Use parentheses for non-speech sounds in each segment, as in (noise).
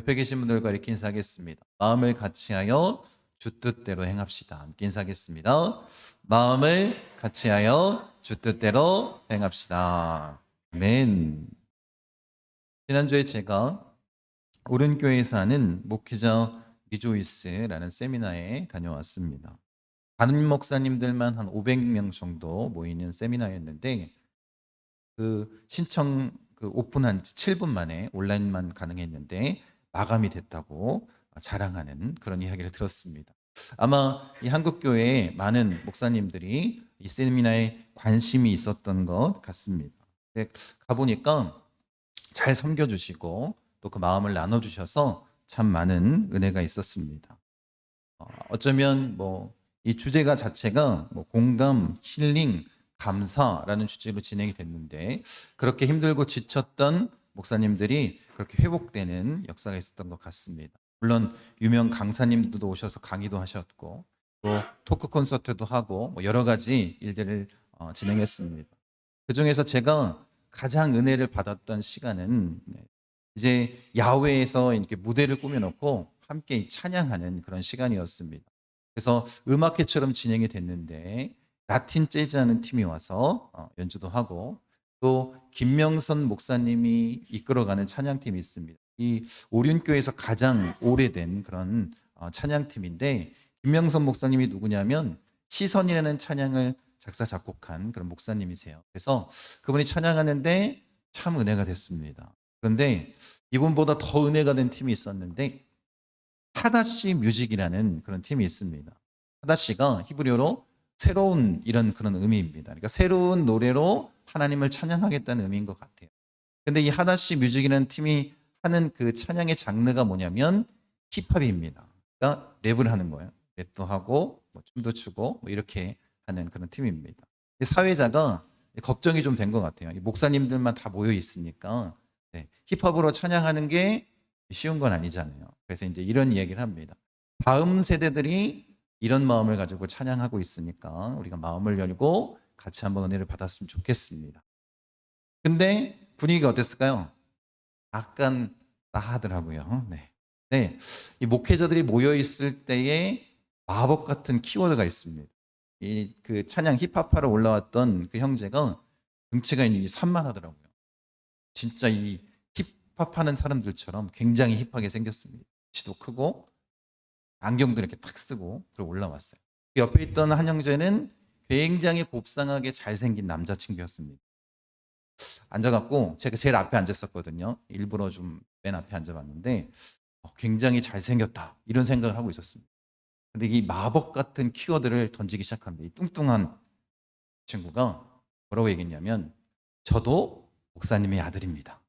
옆에 계신 분들과 이렇게 인사하겠습니다. 마음을 같이하여 주 뜻대로 행합시다. 함께 인사하겠습니다. 마음을 같이하여 주 뜻대로 행합시다. 아멘. 지난주에 제가 오른교회에서 하는 목회자 리조이스라는 세미나에 다녀왔습니다. 다른 목사님들만 한 500명 정도 모이는 세미나였는데 그 신청 그 오픈한 지 7분 만에 온라인만 가능했는데 마감이 됐다고 자랑하는 그런 이야기를 들었습니다. 아마 이 한국 교회에 많은 목사님들이 이 세미나에 관심이 있었던 것 같습니다. 가보니까 잘 섬겨주시고 또 그 마음을 나눠주셔서 참 많은 은혜가 있었습니다. 어, 어쩌면 뭐 이 주제가 자체가 뭐 공감, 힐링, 감사라는 주제로 진행이 됐는데 그렇게 힘들고 지쳤던 목사님들이 그렇게 회복되는 역사가 있었던 것 같습니다. 물론 유명 강사님들도 오셔서 강의도 하셨고 또 토크 콘서트도 하고 뭐 여러 가지 일들을 어, 진행했습니다. 그 중에서 제가 가장 은혜를 받았던 시간은 네, 이제 야외에서 이렇게 무대를 꾸며놓고 함께 찬양하는 그런 시간이었습니다. 그래서 음악회처럼 진행이 됐는데 라틴 재즈하는 팀이 와서 어, 연주도 하고 또 김명선 목사님이 이끌어가는 찬양팀이 있습니다. 이 오륜교에서 가장 오래된 그런 어, 찬양팀인데 김명선 목사님이 누구냐면 시선이라는 찬양을 작사 작곡한 그런 목사님이세요. 그래서 그분이 찬양하는데 참 은혜가 됐습니다. 그런데 이분보다 더 은혜가 된 팀이 있었는데 하다시 뮤직이라는 그런 팀이 있습니다. 하다시가 히브리어로 새로운 이런 그런 의미입니다. 그러니까 새로운 노래로 하나님을 찬양하겠다는 의미인 것 같아요. 근데 이 하다시 뮤직이라는 팀이 하는 그 찬양의 장르가 뭐냐면 힙합입니다. 그러니까 랩을 하는 거예요. 랩도 하고 뭐 춤도 추고 뭐 이렇게 하는 그런 팀입니다. 이 사회자가 걱정이 좀 된 것 같아요. 이 목사님들만 다 모여 있으니까 네, 힙합으로 찬양하는 게 쉬운 건 아니잖아요. 그래서 이제 이런 이야기를 합니다. 다음 세대들이 이런 마음을 가지고 찬양하고 있으니까 우리가 마음을 열고 같이 한번 은혜를 받았으면 좋겠습니다. 근데 분위기가 어땠을까요? 약간 싸하더라고요. 네. 네. 이 목회자들이 모여 있을 때에 마법 같은 키워드가 있습니다. 이 그 찬양 힙합하러 올라왔던 그 형제가 등치가 이 산만하더라고요. 진짜 이 힙합하는 사람들처럼 굉장히 힙하게 생겼습니다. 지도 크고 안경도 이렇게 탁 쓰고 그리고 올라왔어요. 그 옆에 있던 한 형제는 굉장히 곱상하게 잘생긴 남자친구였습니다. 앉아갖고 제가 제일 앞에 앉았었거든요. 일부러 좀 맨 앞에 앉아봤는데 어, 굉장히 잘생겼다 이런 생각을 하고 있었습니다. 근데 이 마법 같은 키워드를 던지기 시작합니다. 이 뚱뚱한 친구가 뭐라고 얘기했냐면 저도 목사님의 아들입니다.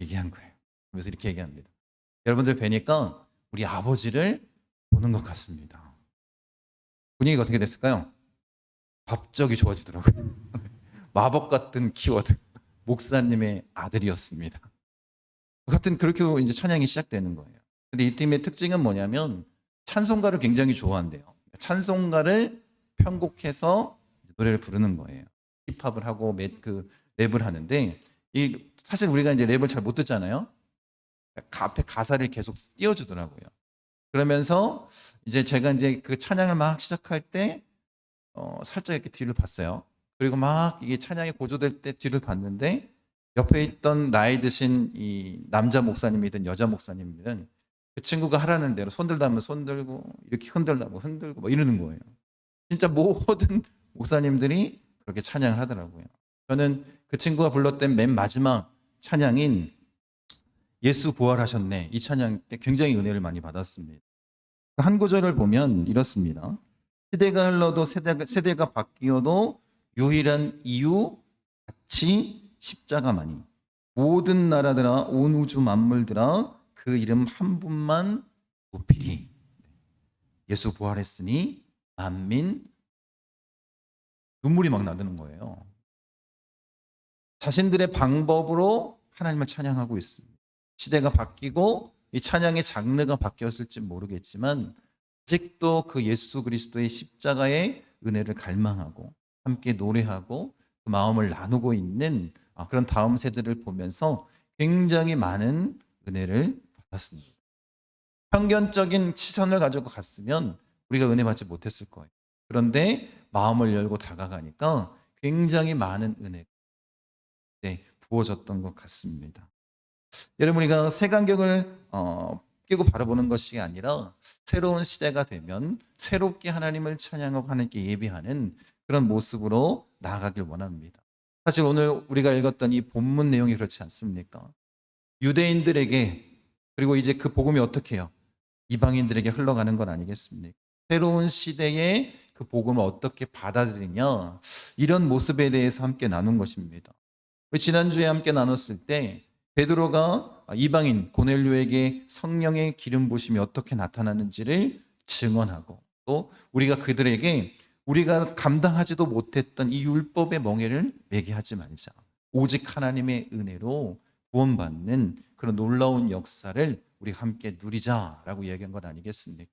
얘기한 거예요. 그래서 이렇게 얘기합니다. 여러분들 뵈니까 우리 아버지를 보는 것 같습니다. 분위기가 어떻게 됐을까요? 갑자기 좋아지더라고요. (laughs) 마법 같은 키워드. 목사님의 아들이었습니다. 같은 그렇게 이제 찬양이 시작되는 거예요. 근데 이 팀의 특징은 뭐냐면 찬송가를 굉장히 좋아한대요. 찬송가를 편곡해서 노래를 부르는 거예요. 힙합을 하고 매- 그 랩을 하는데 이 사실 우리가 이제 랩을 잘 못 듣잖아요. 그 앞에 가사를 계속 띄워주더라고요. 그러면서 이제 제가 이제 그 찬양을 막 시작할 때 어, 살짝 이렇게 뒤를 봤어요. 그리고 막 이게 찬양이 고조될 때 뒤를 봤는데 옆에 있던 나이 드신 이 남자 목사님이든 여자 목사님이든 그 친구가 하라는 대로 손들다면 손들고 이렇게 흔들다면 흔들고 뭐 이러는 거예요. 진짜 모든 (laughs) 목사님들이 그렇게 찬양을 하더라고요. 저는 그 친구가 불렀던 맨 마지막 찬양인 예수 부활하셨네. 이 찬양 때 굉장히 은혜를 많이 받았습니다. 한 구절을 보면 이렇습니다. 시대가 흘러도 세대가, 세대가 바뀌어도 유일한 이유 같이 십자가만이 모든 나라들아 온 우주 만물들아 그 이름 한 분만 높이리 예수 부활했으니 만민 눈물이 막 나드는 거예요. 자신들의 방법으로 하나님을 찬양하고 있습니다. 시대가 바뀌고 이 찬양의 장르가 바뀌었을지 모르겠지만 아직도 그 예수 그리스도의 십자가의 은혜를 갈망하고 함께 노래하고 그 마음을 나누고 있는 아, 그런 다음 세대를 보면서 굉장히 많은 은혜를 맞습니다. 편견적인 시선을 가지고 갔으면 우리가 은혜 받지 못했을 거예요. 그런데 마음을 열고 다가가니까 굉장히 많은 은혜가 네, 부어졌던 것 같습니다. 여러분 우리가 색안경을 어, 끼고 바라보는 것이 아니라 새로운 시대가 되면 새롭게 하나님을 찬양하고 하나님께 예배하는 그런 모습으로 나아가길 원합니다. 사실 오늘 우리가 읽었던 이 본문 내용이 그렇지 않습니까? 유대인들에게 그리고 이제 그 복음이 어떻게 해요? 이방인들에게 흘러가는 건 아니겠습니까? 새로운 시대에 그 복음을 어떻게 받아들이냐 이런 모습에 대해서 함께 나눈 것입니다. 지난주에 함께 나눴을 때 베드로가 이방인 고넬료에게 성령의 기름 부심이 어떻게 나타나는지를 증언하고 또 우리가 그들에게 우리가 감당하지도 못했던 이 율법의 멍에를 매게 하지 말자. 오직 하나님의 은혜로 구원받는 그런 놀라운 역사를 우리 함께 누리자라고 이야기한 것 아니겠습니까?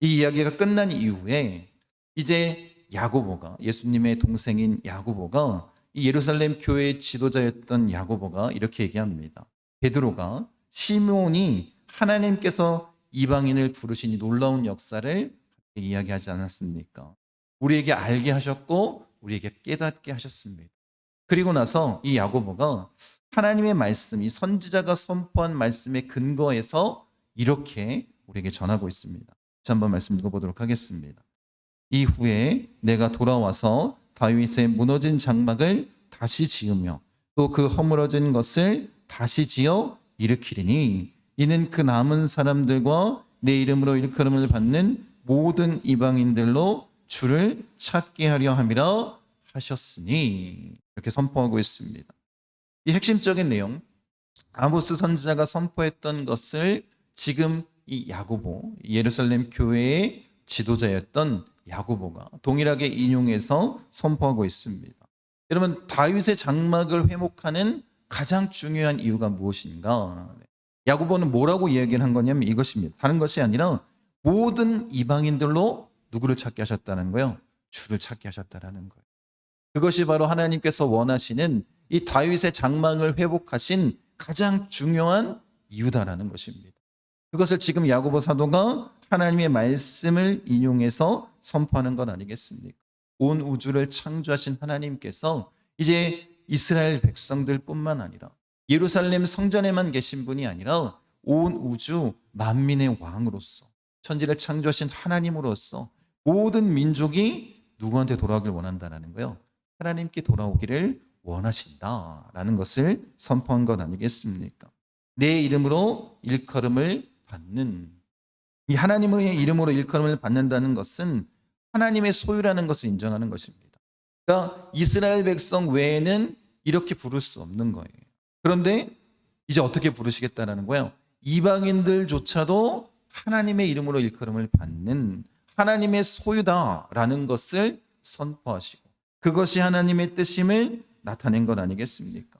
이 이야기가 끝난 이후에 이제 야고보가 예수님의 동생인 야고보가 이 예루살렘 교회의 지도자였던 야고보가 이렇게 얘기합니다. 베드로가 시므온이 하나님께서 이방인을 부르신 이 놀라운 역사를 이야기하지 않았습니까? 우리에게 알게 하셨고 우리에게 깨닫게 하셨습니다. 그리고 나서 이 야고보가 하나님의 말씀 이 선지자가 선포한 말씀의 근거에서 이렇게 우리에게 전하고 있습니다. 자, 한번 말씀 읽어보도록 하겠습니다. 이후에 내가 돌아와서 다윗의 무너진 장막을 다시 지으며 또 그 허물어진 것을 다시 지어 일으키리니 이는 그 남은 사람들과 내 이름으로 일컬음을 받는 모든 이방인들로 주를 찾게 하려 함이라 하셨으니 이렇게 선포하고 있습니다. 이 핵심적인 내용 아모스 선지자가 선포했던 것을 지금 이 야고보 예루살렘 교회의 지도자였던 야고보가 동일하게 인용해서 선포하고 있습니다. 여러분 다윗의 장막을 회복하는 가장 중요한 이유가 무엇인가? 야고보는 뭐라고 이야기를 한 거냐면 이것입니다. 다른 것이 아니라 모든 이방인들로 누구를 찾게 하셨다는 거예요? 주를 찾게 하셨다라는 거예요. 그것이 바로 하나님께서 원하시는 이 다윗의 장막을 회복하신 가장 중요한 이유다라는 것입니다. 그것을 지금 야고보 사도가 하나님의 말씀을 인용해서 선포하는 건 아니겠습니까? 온 우주를 창조하신 하나님께서 이제 이스라엘 백성들뿐만 아니라 예루살렘 성전에만 계신 분이 아니라 온 우주 만민의 왕으로서 천지를 창조하신 하나님으로서 모든 민족이 누구한테 돌아오길 원한다라는 거예요. 하나님께 돌아오기를 원하신다라는 것을 선포한 것 아니겠습니까? 내 이름으로 일컬음을 받는 이 하나님의 이름으로 일컬음을 받는다는 것은 하나님의 소유라는 것을 인정하는 것입니다. 그러니까 이스라엘 백성 외에는 이렇게 부를 수 없는 거예요. 그런데 이제 어떻게 부르시겠다라는 거예요? 이방인들조차도 하나님의 이름으로 일컬음을 받는 하나님의 소유다라는 것을 선포하시고 그것이 하나님의 뜻임을 나타낸 것 아니겠습니까?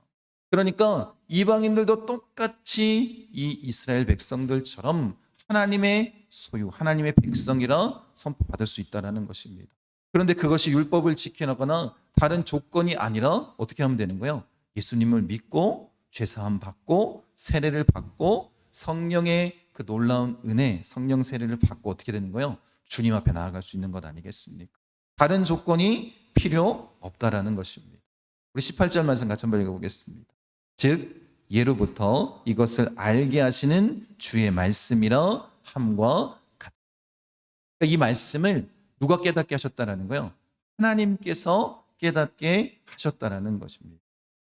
그러니까 이방인들도 똑같이 이 이스라엘 백성들처럼 하나님의 소유, 하나님의 백성이라 선포받을 수 있다라는 것입니다. 그런데 그것이 율법을 지켜나거나 다른 조건이 아니라 어떻게 하면 되는 거예요? 예수님을 믿고 죄사함 받고 세례를 받고 성령의 그 놀라운 은혜, 성령 세례를 받고 어떻게 되는 거예요? 주님 앞에 나아갈 수 있는 것 아니겠습니까? 다른 조건이 필요 없다라는 것입니다. 우리 18절 말씀 같이 한번 읽어보겠습니다. 즉 예로부터 이것을 알게 하시는 주의 말씀이라 함과 같다. 그러니까 이 말씀을 누가 깨닫게 하셨다라는 거예요? 하나님께서 깨닫게 하셨다라는 것입니다.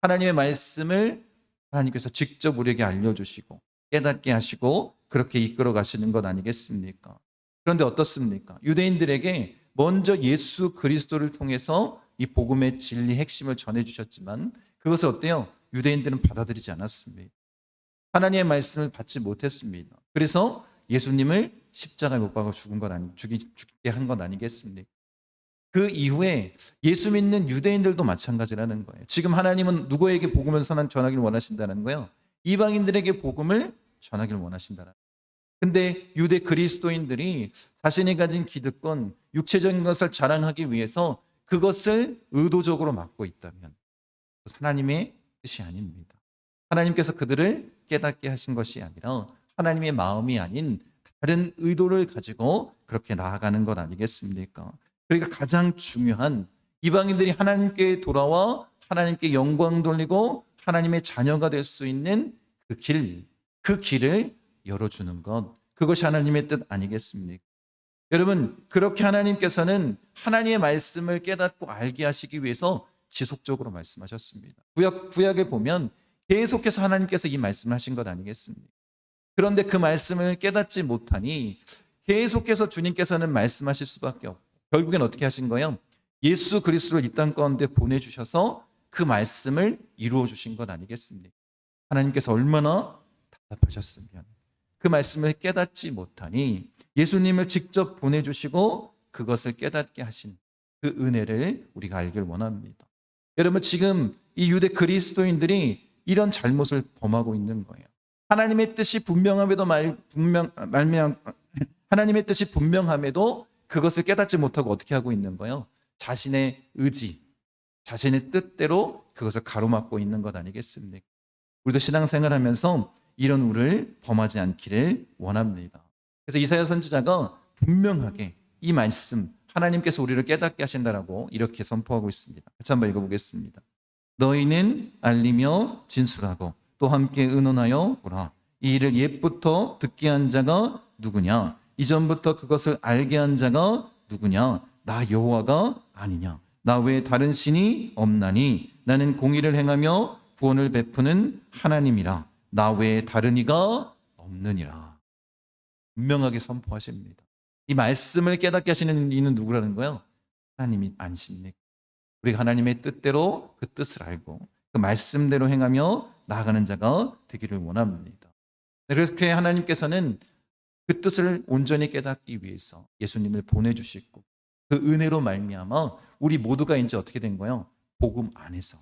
하나님의 말씀을 하나님께서 직접 우리에게 알려주시고 깨닫게 하시고 그렇게 이끌어 가시는 것 아니겠습니까? 그런데 어떻습니까? 유대인들에게 먼저 예수 그리스도를 통해서 이 복음의 진리 핵심을 전해 주셨지만 그것을 어때요? 유대인들은 받아들이지 않았습니다. 하나님의 말씀을 받지 못했습니다. 그래서 예수님을 십자가에 못 박아 죽은 것 아니 죽이 죽게 한것 아니겠습니까? 그 이후에 예수 믿는 유대인들도 마찬가지라는 거예요. 지금 하나님은 누구에게 복음을 전하기를 원하신다는 거예요. 이방인들에게 복음을 전하기를 원하신다는 근데 유대 그리스도인들이 자신이 가진 기득권, 육체적인 것을 자랑하기 위해서 그것을 의도적으로 막고 있다면 하나님의 뜻이 아닙니다. 하나님께서 그들을 깨닫게 하신 것이 아니라 하나님의 마음이 아닌 다른 의도를 가지고 그렇게 나아가는 것 아니겠습니까? 그러니까 가장 중요한 이방인들이 하나님께 돌아와 하나님께 영광 돌리고 하나님의 자녀가 될 수 있는 그 길, 그 길을 열어주는 것. 그것이 하나님의 뜻 아니겠습니까? 여러분, 그렇게 하나님께서는 하나님의 말씀을 깨닫고 알게 하시기 위해서 지속적으로 말씀하셨습니다. 구약, 구약에 보면 계속해서 하나님께서 이 말씀을 하신 것 아니겠습니까? 그런데 그 말씀을 깨닫지 못하니 계속해서 주님께서는 말씀하실 수밖에 없고 결국엔 어떻게 하신 거예요? 예수 그리스도를 이 땅 가운데 보내주셔서 그 말씀을 이루어 주신 것 아니겠습니까? 하나님께서 얼마나 답답하셨으면 그 말씀을 깨닫지 못하니 예수님을 직접 보내주시고 그것을 깨닫게 하신 그 은혜를 우리가 알길 원합니다. 여러분 지금 이 유대 그리스도인들이 이런 잘못을 범하고 있는 거예요. 하나님의 뜻이 분명함에도 말 분명 말미암 하나님의 뜻이 분명함에도 그것을 깨닫지 못하고 어떻게 하고 있는 거예요? 자신의 의지, 자신의 뜻대로 그것을 가로막고 있는 것 아니겠습니까? 우리도 신앙생활 하면서 이런 우를 범하지 않기를 원합니다. 그래서 이사야 선지자가 분명하게 이 말씀 하나님께서 우리를 깨닫게 하신다라고 이렇게 선포하고 있습니다. 같이 한번 읽어보겠습니다. 너희는 알리며 진술하고 또 함께 의논하여 보라. 이 일을 옛부터 듣게 한 자가 누구냐? 이전부터 그것을 알게 한 자가 누구냐? 나 여호와가 아니냐? 나 외에 다른 신이 없나니 나는 공의를 행하며 구원을 베푸는 하나님이라. 나 외에 다른 이가 없느니라. 분명하게 선포하십니다. 이 말씀을 깨닫게 하시는 이는 누구라는 거예요? 하나님이 아니십니까? 우리가 하나님의 뜻대로 그 뜻을 알고 그 말씀대로 행하며 나아가는 자가 되기를 원합니다. 네, 그래서 하나님께서는 그 뜻을 온전히 깨닫기 위해서 예수님을 보내주시고 그 은혜로 말미암아 우리 모두가 이제 어떻게 된 거예요? 복음 안에서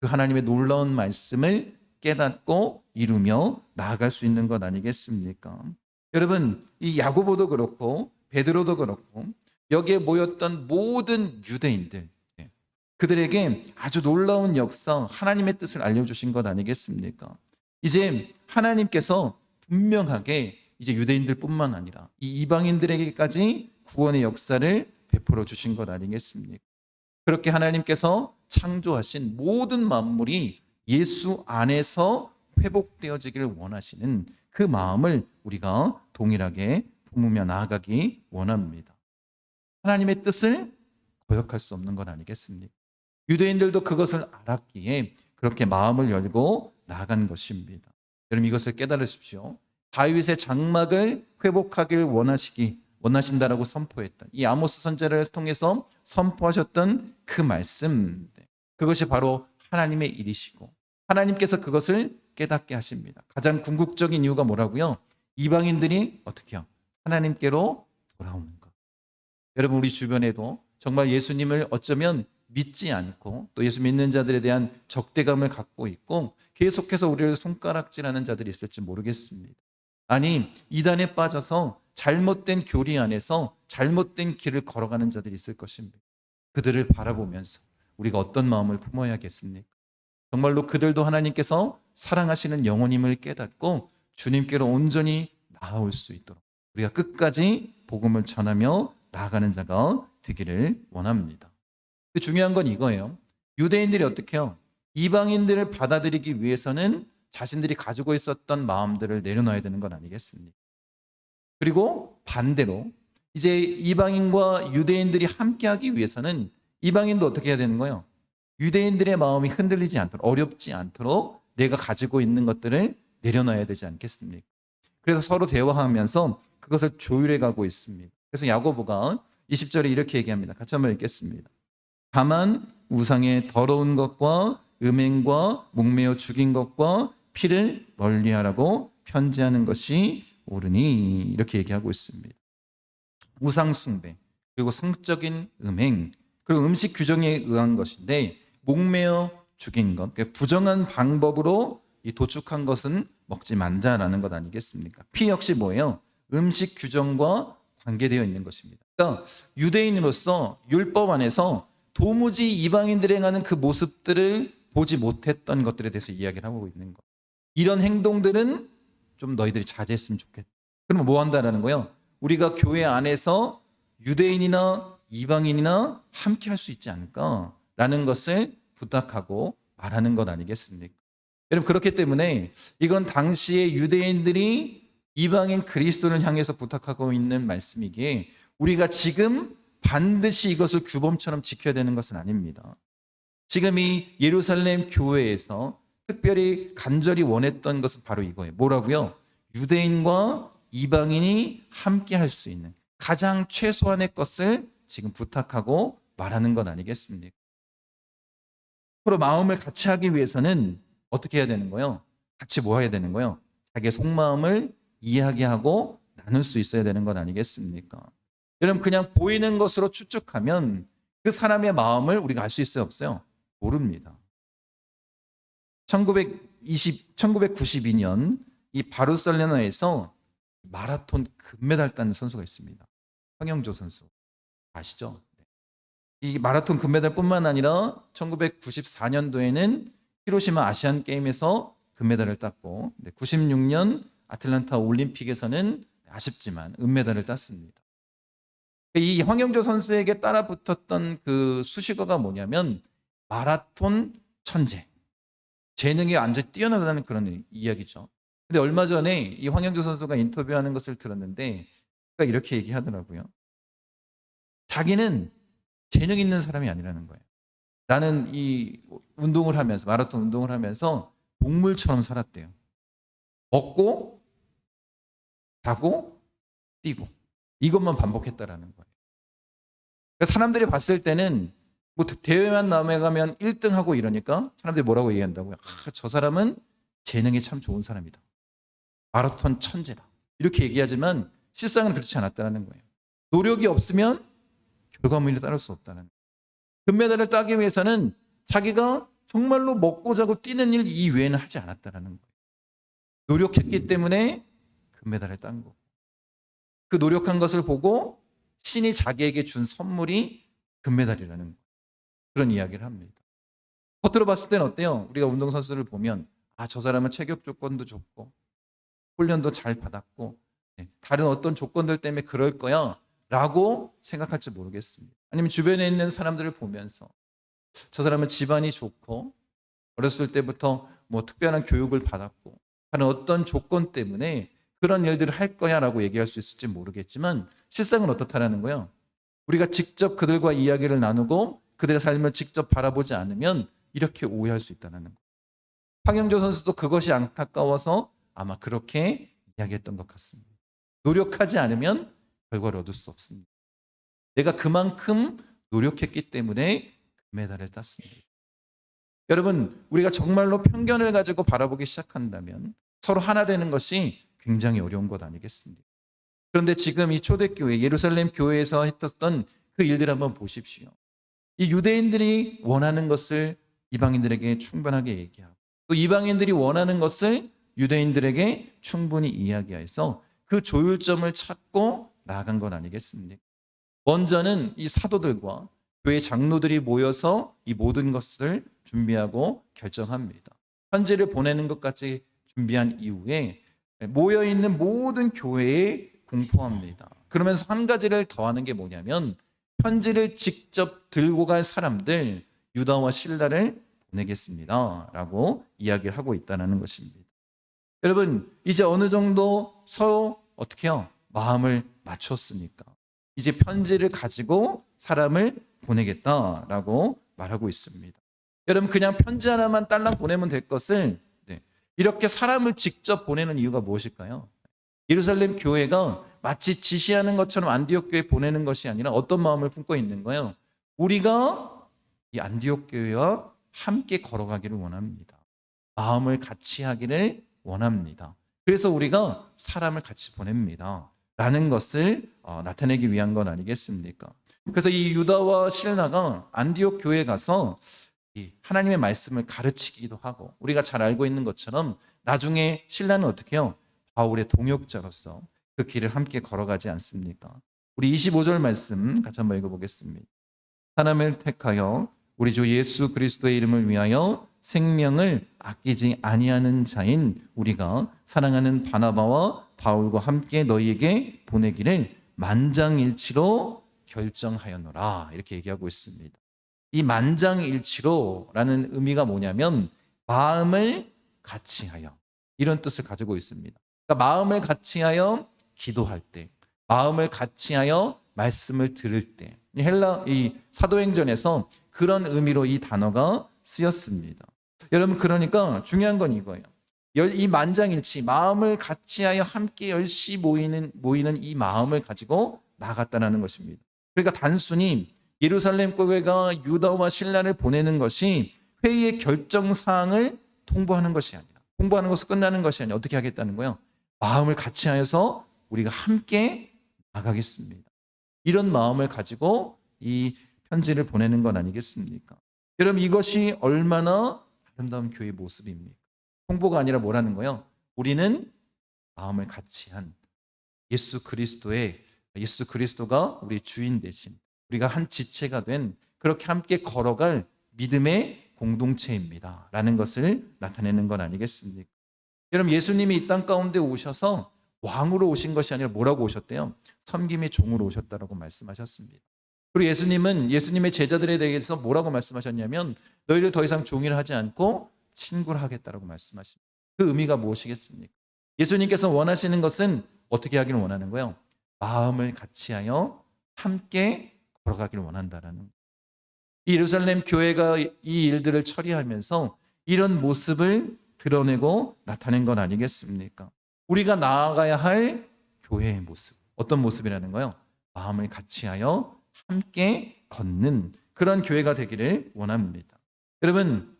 그 하나님의 놀라운 말씀을 깨닫고 이루며 나아갈 수 있는 것 아니겠습니까? 여러분 이 야고보도 그렇고 베드로도 그렇고 여기에 모였던 모든 유대인들 예, 그들에게 아주 놀라운 역사 하나님의 뜻을 알려주신 것 아니겠습니까? 이제 하나님께서 분명하게 이제 유대인들뿐만 아니라 이 이방인들에게까지 구원의 역사를 베풀어 주신 것 아니겠습니까? 그렇게 하나님께서 창조하신 모든 만물이 예수 안에서 회복되어지기를 원하시는 그 마음을 우리가 동일하게 품으며 나아가기 원합니다. 하나님의 뜻을 거역할 수 없는 것 아니겠습니까? 유대인들도 그것을 알았기에 그렇게 마음을 열고 나아간 것입니다. 여러분 이것을 깨달으십시오. 다윗의 장막을 회복하길 원하시기 원하신다라고 선포했던 이 아모스 선제를 통해서 선포하셨던 그 말씀 그것이 바로 하나님의 일이시고 하나님께서 그것을 깨닫게 하십니다. 가장 궁극적인 이유가 뭐라고요? 이방인들이 어떻게요? 하나님께로 돌아오는 것. 여러분 우리 주변에도 정말 예수님을 어쩌면 믿지 않고 또 예수 믿는 자들에 대한 적대감을 갖고 있고 계속해서 우리를 손가락질하는 자들이 있을지 모르겠습니다. 아니 이단에 빠져서 잘못된 교리 안에서 잘못된 길을 걸어가는 자들이 있을 것입니다. 그들을 바라보면서 우리가 어떤 마음을 품어야겠습니까? 정말로 그들도 하나님께서 사랑하시는 영혼임을 깨닫고 주님께로 온전히 나아올 수 있도록 우리가 끝까지 복음을 전하며 나아가는 자가 되기를 원합니다. 중요한 건 이거예요. 유대인들이 어떻게 해요? 이방인들을 받아들이기 위해서는 자신들이 가지고 있었던 마음들을 내려놔야 되는 건 아니겠습니까? 그리고 반대로 이제 이방인과 유대인들이 함께하기 위해서는 이방인도 어떻게 해야 되는 거예요? 유대인들의 마음이 흔들리지 않도록 어렵지 않도록 내가 가지고 있는 것들을 내려놔야 되지 않겠습니까? 그래서 서로 대화하면서 그것을 조율해 가고 있습니다. 그래서 야고보가 20절에 이렇게 얘기합니다. 같이 한번 읽겠습니다. 다만 우상의 더러운 것과 음행과 목매어 죽인 것과 피를 멀리하라고 편지하는 것이 옳으니 이렇게 얘기하고 있습니다. 우상 숭배 그리고 성적인 음행 그리고 음식 규정에 의한 것인데 목매어 죽인 것 그러니까 부정한 방법으로 이 도축한 것은 먹지 말자라는 것 아니겠습니까? 피 역시 뭐예요? 음식 규정과 관계되어 있는 것입니다. 그러니까 유대인으로서 율법 안에서 도무지 이방인들이 행하는 그 모습들을 보지 못했던 것들에 대해서 이야기를 하고 있는 것. 이런 행동들은 좀 너희들이 자제했으면 좋겠다. 그러면 뭐 한다라는 거예요? 우리가 교회 안에서 유대인이나 이방인이나 함께 할 수 있지 않을까라는 것을 부탁하고 말하는 것 아니겠습니까? 여러분 그렇기 때문에 이건 당시에 유대인들이 이방인 그리스도를 향해서 부탁하고 있는 말씀이기에 우리가 지금 반드시 이것을 규범처럼 지켜야 되는 것은 아닙니다. 지금 이 예루살렘 교회에서 특별히 간절히 원했던 것은 바로 이거예요. 뭐라고요? 유대인과 이방인이 함께 할 수 있는 가장 최소한의 것을 지금 부탁하고 말하는 것 아니겠습니까? 서로 마음을 같이 하기 위해서는 어떻게 해야 되는 거예요? 같이 뭐 해야 되는 거예요? 자기의 속마음을 이야기하고 나눌 수 있어야 되는 것 아니겠습니까? 여러분 그냥 보이는 것으로 추측하면 그 사람의 마음을 우리가 알 수 있어요 없어요? 모릅니다. 1920, 1992년 이 바르셀로나에서 마라톤 금메달 딴 선수가 있습니다. 황영조 선수 아시죠? 네. 이 마라톤 금메달뿐만 아니라 1994년도에는 히로시마 아시안 게임에서 금메달을 땄고 96년 아틀란타 올림픽에서는 아쉽지만 은메달을 땄습니다. 이 황영조 선수에게 따라 붙었던 그 수식어가 뭐냐면 마라톤 천재. 재능이 완전 뛰어나다는 그런 이야기죠. 근데 얼마 전에 이 황영조 선수가 인터뷰하는 것을 들었는데 이렇게 얘기하더라고요. 자기는 재능 있는 사람이 아니라는 거예요. 나는 이 운동을 하면서 마라톤 운동을 하면서 동물처럼 살았대요. 먹고 자고 뛰고 이것만 반복했다라는 거예요. 그러니까 사람들이 봤을 때는 뭐 대회만 남아가면 1등하고 이러니까 사람들이 뭐라고 얘기한다고요? 아, 저 사람은 재능이 참 좋은 사람이다. 마라톤 천재다. 이렇게 얘기하지만 실상은 그렇지 않았다는 거예요. 노력이 없으면 결과물이 따를 수 없다는 거예요. 금메달을 따기 위해서는 자기가 정말로 먹고 자고 뛰는 일 이외에는 하지 않았다는 거예요. 노력했기 때문에 금메달을 딴 거고. 그 노력한 것을 보고 신이 자기에게 준 선물이 금메달이라는 거예요. 그런 이야기를 합니다. 겉으로 봤을 때는 어때요? 우리가 운동선수를 보면 아, 저 사람은 체격 조건도 좋고 훈련도 잘 받았고 네, 다른 어떤 조건들 때문에 그럴 거야 라고 생각할지 모르겠습니다. 아니면 주변에 있는 사람들을 보면서 저 사람은 집안이 좋고 어렸을 때부터 뭐 특별한 교육을 받았고 하는 어떤 조건 때문에 그런 일들을 할 거야 라고 얘기할 수 있을지 모르겠지만 실상은 어떻다라는 거예요. 우리가 직접 그들과 이야기를 나누고 그들의 삶을 직접 바라보지 않으면 이렇게 오해할 수 있다는 거예요. 황영조 선수도 그것이 안타까워서 아마 그렇게 이야기했던 것 같습니다. 노력하지 않으면 결과를 얻을 수 없습니다. 내가 그만큼 노력했기 때문에 금메달을 땄습니다. 여러분, 우리가 정말로 편견을 가지고 바라보기 시작한다면 서로 하나 되는 것이 굉장히 어려운 것 아니겠습니까? 그런데 지금 이 초대교회, 예루살렘 교회에서 했었던 그 일들 한번 보십시오. 이 유대인들이 원하는 것을 이방인들에게 충분하게 얘기하고 또 이방인들이 원하는 것을 유대인들에게 충분히 이야기해서 그 조율점을 찾고 나아간 건 아니겠습니까? 먼저는 이 사도들과 교회 장로들이 모여서 이 모든 것을 준비하고 결정합니다. 편지를 보내는 것까지 준비한 이후에 모여 있는 모든 교회에 공포합니다. 그러면서 한 가지를 더하는 게 뭐냐면 편지를 직접 들고 갈 사람들 유다와 신라를 보내겠습니다라고 이야기를 하고 있다는 것입니다. 여러분 이제 어느 정도 서로 어떻게요 마음을 맞췄습니까? 이제 편지를 가지고 사람을 보내겠다라고 말하고 있습니다. 여러분 그냥 편지 하나만 딸랑 보내면 될 것을 네, 이렇게 사람을 직접 보내는 이유가 무엇일까요? 예루살렘 교회가 마치 지시하는 것처럼 안디옥 교회 보내는 것이 아니라 어떤 마음을 품고 있는 거예요? 우리가 이 안디옥 교회와 함께 걸어가기를 원합니다. 마음을 같이 하기를 원합니다. 그래서 우리가 사람을 같이 보냅니다. 라는 것을 어, 나타내기 위한 건 아니겠습니까? 그래서 이 유다와 실나가 안디옥 교회에 가서 하나님의 말씀을 가르치기도 하고 우리가 잘 알고 있는 것처럼 나중에 신라는 어떻게 해요? 바울의 동역자로서 그 길을 함께 걸어가지 않습니까? 우리 25절 말씀 같이 한번 읽어보겠습니다. 하나님을 택하여 우리 주 예수 그리스도의 이름을 위하여 생명을 아끼지 아니하는 자인 우리가 사랑하는 바나바와 바울과 함께 너희에게 보내기를 만장일치로 결정하였노라 이렇게 얘기하고 있습니다. 이 만장일치로라는 의미가 뭐냐면 마음을 같이하여 이런 뜻을 가지고 있습니다. 그러니까 마음을 같이하여 기도할 때, 마음을 같이하여 말씀을 들을 때, 이 헬라 이 사도행전에서 그런 의미로 이 단어가 쓰였습니다. 여러분 그러니까 중요한 건 이거예요. 열- 이 만장일치 마음을 같이하여 함께 열심히 모이는 모이는 이 마음을 가지고 나갔다라는 것입니다. 그러니까 단순히 예루살렘 교회가 유다와 신라를 보내는 것이 회의의 결정 사항을 통보하는 것이 아니라 통보하는 것으로 끝나는 것이 아니라 어떻게 하겠다는 거예요? 마음을 같이 하여서 우리가 함께 나가겠습니다. 이런 마음을 가지고 이 편지를 보내는 건 아니겠습니까? 여러분 이것이 얼마나 아름다운 교회 모습입니까? 홍보가 아니라 뭐라는 거예요? 우리는 마음을 같이 한 예수 그리스도의 예수 그리스도가 우리 주인 대신 우리가 한 지체가 된 그렇게 함께 걸어갈 믿음의 공동체입니다. 라는 것을 나타내는 건 아니겠습니까? 여러분 예수님이 이 땅 가운데 오셔서 왕으로 오신 것이 아니라 뭐라고 오셨대요? 섬김의 종으로 오셨다라고 말씀하셨습니다. 그리고 예수님은 예수님의 제자들에 대해서 뭐라고 말씀하셨냐면 너희를 더 이상 종일 하지 않고 친구를 하겠다라고 말씀하십니다. 그 의미가 무엇이겠습니까? 예수님께서 원하시는 것은 어떻게 하기를 원하는 거예요? 마음을 같이하여 함께 걸어가기를 원한다라는 예루살렘 교회가 이 일들을 처리하면서 이런 모습을 드러내고 나타낸 건 아니겠습니까? 우리가 나아가야 할 교회의 모습. 어떤 모습이라는 거요? 마음을 같이하여 함께 걷는 그런 교회가 되기를 원합니다. 여러분,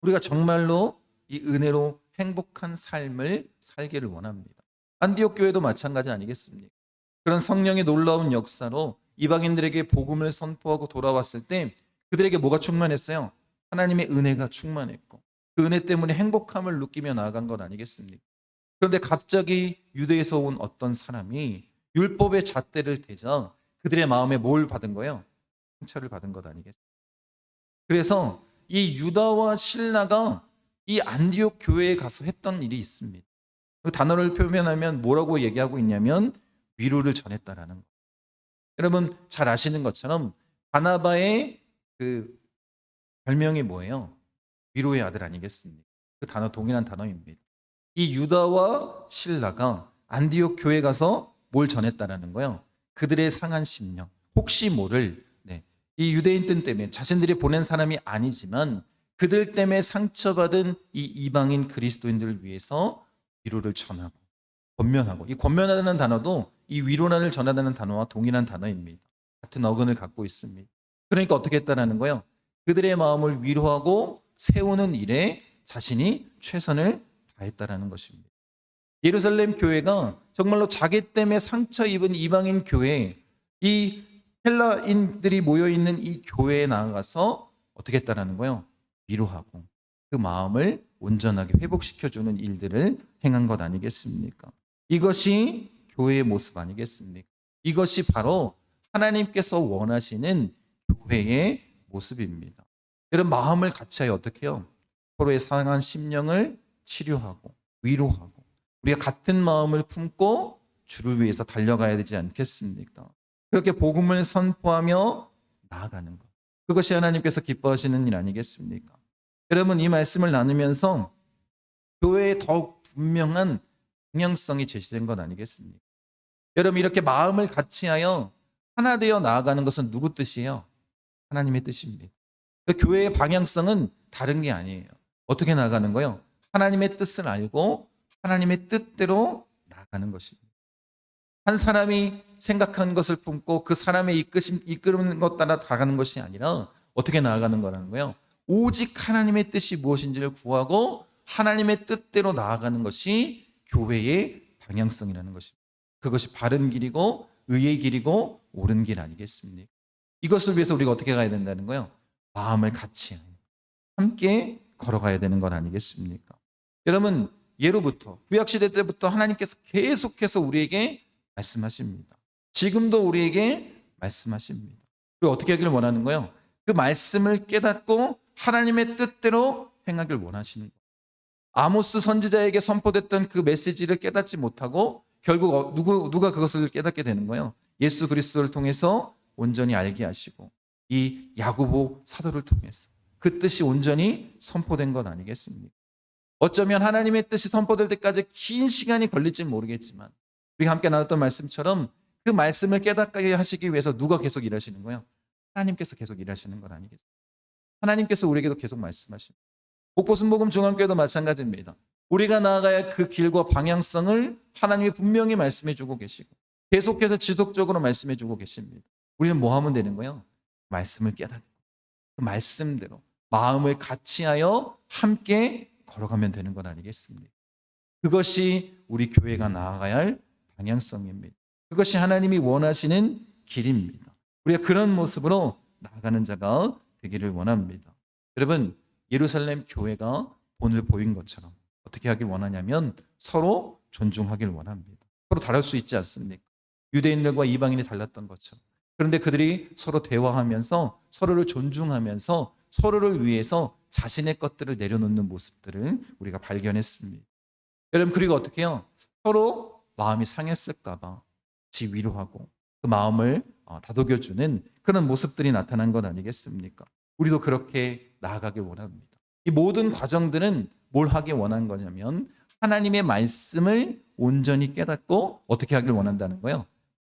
우리가 정말로 이 은혜로 행복한 삶을 살기를 원합니다. 안디옥 교회도 마찬가지 아니겠습니까? 그런 성령의 놀라운 역사로 이방인들에게 복음을 선포하고 돌아왔을 때 그들에게 뭐가 충만했어요? 하나님의 은혜가 충만했고 그 은혜 때문에 행복함을 느끼며 나아간 것 아니겠습니까? 그런데 갑자기 유대에서 온 어떤 사람이 율법의 잣대를 대자 그들의 마음에 뭘 받은 거예요? 상처를 받은 것 아니겠습니까? 그래서 이 유다와 신라가 이 안디옥 교회에 가서 했던 일이 있습니다. 그 단어를 표현하면 뭐라고 얘기하고 있냐면 위로를 전했다라는 거. 여러분 잘 아시는 것처럼 바나바의 그 별명이 뭐예요? 위로의 아들 아니겠습니까? 그 단어 동일한 단어입니다. 이 유다와 신라가 안디옥 교회 가서 뭘 전했다라는 거예요? 그들의 상한 심령, 혹시 모를 네, 이 유대인들 때문에 자신들이 보낸 사람이 아니지만 그들 때문에 상처받은 이 이방인 그리스도인들을 위해서 위로를 전하고 권면하고 이 권면하다는 단어도 이 위로란을 전하다는 단어와 동일한 단어입니다. 같은 어근을 갖고 있습니다. 그러니까 어떻게 했다라는 거예요? 그들의 마음을 위로하고 세우는 일에 자신이 최선을 다했다라는 것입니다. 예루살렘 교회가 정말로 자기 때문에 상처 입은 이방인 교회, 이 헬라인들이 모여 있는 이 교회에 나아가서 어떻게 했다라는 거예요? 위로하고 그 마음을 온전하게 회복시켜 주는 일들을 행한 것 아니겠습니까? 이것이 교회의 모습 아니겠습니까? 이것이 바로 하나님께서 원하시는 교회의 모습입니다. 여러분 마음을 같이 하여 어떻게 해요? 서로의 상한 심령을 치료하고 위로하고 우리가 같은 마음을 품고 주를 위해서 달려가야 되지 않겠습니까? 그렇게 복음을 선포하며 나아가는 것. 그것이 하나님께서 기뻐하시는 일 아니겠습니까? 여러분 이 말씀을 나누면서 교회에 더욱 분명한 방향성이 제시된 것 아니겠습니까? 여러분 이렇게 마음을 같이하여 하나 되어 나아가는 것은 누구 뜻이에요? 하나님의 뜻입니다. 그 교회의 방향성은 다른 게 아니에요. 어떻게 나아가는 거요? 하나님의 뜻을 알고 하나님의 뜻대로 나아가는 것입니다. 한 사람이 생각한 것을 품고 그 사람의 이끄심, 이끄는 것 따라 나가는 것이 아니라 어떻게 나아가는 거라는 거예요? 오직 하나님의 뜻이 무엇인지를 구하고 하나님의 뜻대로 나아가는 것이 교회의 방향성이라는 것입니다. 그것이 바른 길이고 의의 길이고 옳은 길 아니겠습니까? 이것을 위해서 우리가 어떻게 가야 된다는 거예요? 마음을 같이 함께 걸어가야 되는 건 아니겠습니까? 여러분 예로부터 구약 시대 때부터 하나님께서 계속해서 우리에게 말씀하십니다. 지금도 우리에게 말씀하십니다. 그리고 어떻게 하기를 원하는 거예요? 그 말씀을 깨닫고 하나님의 뜻대로 행하길 원하시는 거예요. 아모스 선지자에게 선포됐던 그 메시지를 깨닫지 못하고 결국 어- 누구 누가 그것을 깨닫게 되는 거예요. 예수 그리스도를 통해서 온전히 알게 하시고 이 야고보 사도를 통해서 그 뜻이 온전히 선포된 것 아니겠습니까? 어쩌면 하나님의 뜻이 선포될 때까지 긴 시간이 걸릴지 모르겠지만 우리가 함께 나눴던 말씀처럼 그 말씀을 깨닫게 하시기 위해서 누가 계속 일하시는 거예요? 하나님께서 계속 일하시는 건 아니겠습니까? 하나님께서 우리에게도 계속 말씀하십니다. 복보순복음 중앙교회도 마찬가지입니다. 우리가 나아가야 할그 길과 방향성을 하나님이 분명히 말씀해 주고 계시고 계속해서 지속적으로 말씀해 주고 계십니다. 우리는 뭐 하면 되는 거예요? 말씀을 깨닫고 그 말씀대로 마음을 같이하여 함께 걸어가면 되는 것 아니겠습니까? 그것이 우리 교회가 나아가야 할 방향성입니다. 그것이 하나님이 원하시는 길입니다. 우리가 그런 모습으로 나아가는 자가 되기를 원합니다. 여러분, 예루살렘 교회가 본을 보인 것처럼 어떻게 하길 원하냐면 서로 존중하길 원합니다. 서로 다를 수 있지 않습니까? 유대인들과 이방인이 달랐던 것처럼. 그런데 그들이 서로 대화하면서 서로를 존중하면서 서로를 위해서 자신의 것들을 내려놓는 모습들을 우리가 발견했습니다. 여러분, 그리고 어떻게 해요? 서로 마음이 상했을까봐 같이 위로하고 그 마음을 어, 다독여주는 그런 모습들이 나타난 것 아니겠습니까? 우리도 그렇게 나아가길 원합니다. 이 모든 과정들은 뭘 하길 원한 거냐면 하나님의 말씀을 온전히 깨닫고 어떻게 하길 원한다는 거예요.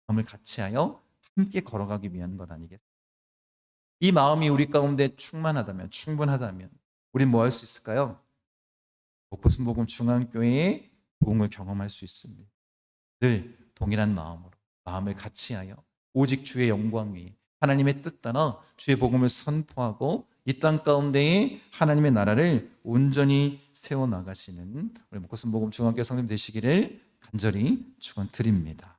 마음을 같이하여 함께 걸어가기 위한 것 아니겠습니까? 이 마음이 우리 가운데 충만하다면 충분하다면 우린 뭐 할 수 있을까요? 복부순복음 중앙교회의 부흥을 경험할 수 있습니다. 늘 동일한 마음으로 마음을 같이하여 오직 주의 영광 위에 하나님의 뜻 따라 주의 복음을 선포하고 이 땅 가운데에 하나님의 나라를 온전히 세워 나가시는 우리 목구순복음 중앙교회 성님 되시기를 간절히 축원드립니다.